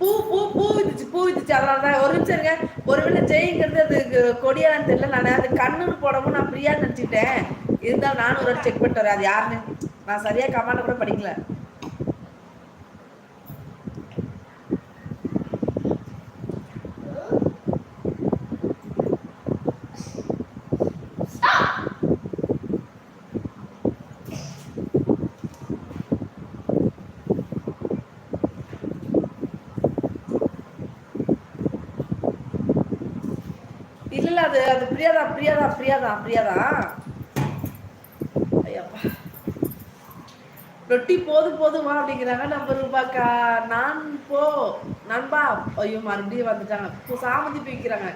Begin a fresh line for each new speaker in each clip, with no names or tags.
பூ பூ பூ வித்துச்சு பூ வித்துச்சு அதனால தான் ஒரு நிமிஷம் இருங்க. ஒருவேளை ஜெயிங்கிறது அது கொடியான்னு தெரியல. நான் அது கண்ணுன்னு போடவும் நான் ஃப்ரீயா நினச்சிட்டேன் இருந்தாலும் நானும் ஒரு செக் பண்ணிட்டு வரேன். அது யாருன்னு? நான் சரியா கமாண்ட கூட படிக்கல. இல்ல இல்ல அது அது பிரியாதா பிரியாதா பிரியாதா பிரியாதா ஐயப்பா. ரொட்டி போதும் போதுமா அப்படிங்கிறாங்க. நம்ம ரூபாக்கா நான் போ நண்பா. ஐயோ மறுபடியும் வந்துட்டாங்க. சாமந்தி பிக்கிறாங்க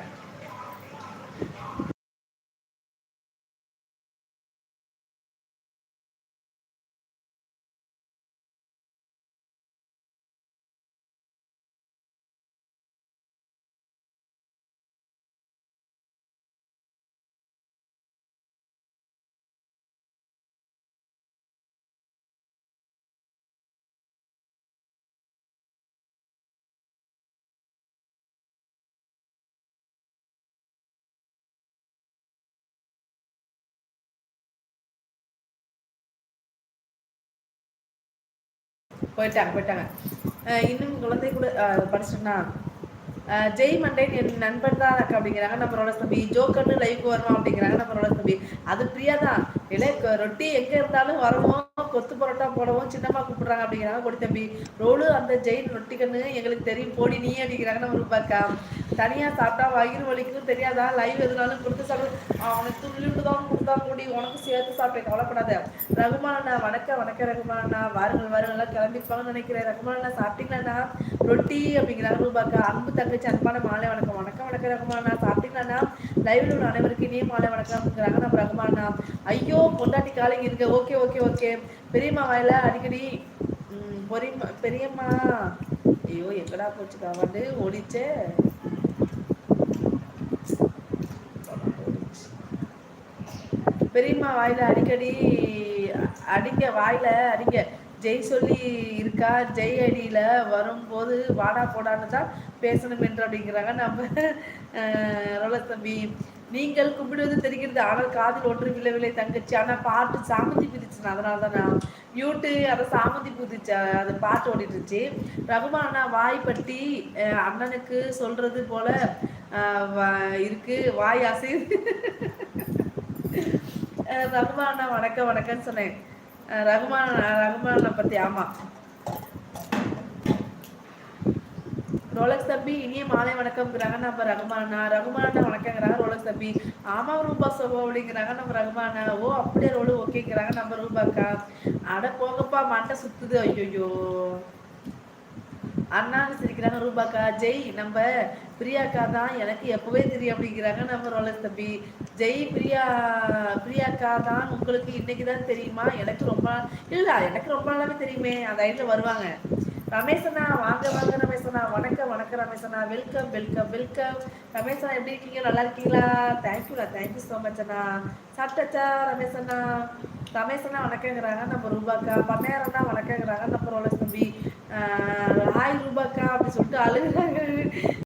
போயிட்டாங்க போயிட்டாங்க. இன்னும் குழந்தை கூட படிச்சுட்டா ஜெய் மண்டேன் என் நண்பன் தான் எனக்கு அப்படிங்கிறாங்க. நம்ம ரோட தம்பி ஜோக்கர்னு லைவ் வருவோம் அப்படிங்கிறாங்க. நம்ம ரோட தம்பி அது பிரியா தான். இல்லை ரொட்டி எங்கே இருந்தாலும் வருவோம். கொத்து பரோட்டா போடவும் சின்னம்மா கூப்பிடுறாங்க அப்படிங்கிறாங்க. கொடி தம்பி ரோலு அந்த ஜெயின் ரொட்டிக்கன்னு எங்களுக்கு தெரியும். போடி நீ அப்படிங்கிறாங்கன்னு நம்ம பார்க்கா. தனியாக சாப்பிட்டா வயிறு வலிக்கும் தெரியாதா? லைவ் எதுனாலும் கொடுத்து சாப்பிடு. அவனுக்கு துள்ளிட்டு தான் கொடுத்தா கூடி உனக்கு சேர்த்து சாப்பிட்டேன் கவலைப்படாத. ரகுமானண்ணா வணக்கம் வணக்கம் ரகுமானண்ணா. வாருங்கள் வாருங்கள்லாம் கிளம்பிப்பாங்கன்னு நினைக்கிறேன். ரகுமானண்ணா சாப்பிட்டீங்களாண்ணா? ரொட்டி அப்படிங்கிறாங்க ரூபாக்கா அன்பு தங்கச்சி அன்பான மாலை வணக்கம். வணக்கம் வணக்கம் ரகுமானண்ணா. சாப்பிட்டீங்களாண்ணா? லைவ்ல உள்ள அனைவருக்கு இனிய மாலை வணக்கம் அப்படிங்கிறாங்க நம்ம ரகுமானண்ணா. ஐயோ பொண்டாட்டி காலைங்க இருக்க. Okay okay okay. பெரியம்மா வாயில அடிக்கடி பெரியம்மா பெரியம்மா ஐயோ எங்கடா போச்சுக்கா காவாண்டு ஓடிச்சே. பெரியம்மா வாயில அடிக்கடி அடிங்க வாயில அடிங்க ஜெய் சொல்லி இருக்கா ஜெய் அடியில வரும்போது வாடா போடான்னு தான் பேசணும் என்று அப்படிங்கிறாங்க. நம்ம ரோலர் தம்பி நீங்கள் கும்பிடுவது தெரிகிறது. ஆனால் காதில் ஒன்று விழவில்லை தங்கச்சி. ஆனால் பாட்டு சாமந்தி பிரிச்சுனா அதனால தான் நான் மியூட்டு அதை சாமந்தி புதிச்சு அது பாட்டு ஓடிட்டுருச்சு. ரகுமானா வாய்ப்பட்டி அண்ணனுக்கு சொல்றது போல இருக்கு. வாய் அசைது ரகுமானா வணக்கம் வணக்கம்னு சொன்னேன். ரகுமான ரகுமானை பற்றி ஆமாம் ரோலக்ஸ் தம்பி இனிய மாலை வணக்கம்ங்கிறாங்க நம்ம ரகுமானா. ரகுமானா வணக்கங்கிறாங்க ரோலக்ஸ் தம்பி. ஆமா ரூபா சோபா அப்படிங்கிறாங்க நம்ம ரகுமானா. ஓ அப்படியே ரோடு ஓகேங்கிறாங்க நம்ம ரூபாக்கா அட போங்கப்பா மண்டை சுத்துது. ஐயோயோ. அண்ணான்னு சிரிக்கிறாங்க ரூபாக்கா. ஜெய் நம்ம பிரியாக்கா தான் எனக்கு எப்பவே தெரியும் அப்படிங்கிறாங்க நம்ம ரோலக்ஸ் தம்பி. ஜெய் பிரியா பிரியாக்கா தான் உங்களுக்கு இன்னைக்கு தான் தெரியுமா? எனக்கு ரொம்ப இல்லை எனக்கு ரொம்ப நாளாவே தெரியுமே. அந்த ஐடியில் வருவாங்க. ரமேசனா வாங்க வாங்க ரமேஷனா வணக்கம் வணக்கம் ரமேஷனா வெல்கம் வெல்கம் வெல்கம் ரமேசனா எப்படி இருக்கீங்க நல்லா இருக்கீங்களா தேங்க்யூண்ணா தேங்க்யூ ஸோ மச் அண்ணா சாப்பிட்டாச்சா ரமேஷனா ரமேசனா வணக்கங்கிறாங்க நம்ம ரூபாக்கா பண்ணையாரண்ணா வணக்கங்கிறாங்க நம்ம ரோலஸ் தம்பி ஹாய் ரூபாக்கா அப்படின்னு சொல்லிட்டு அழுகுறாங்க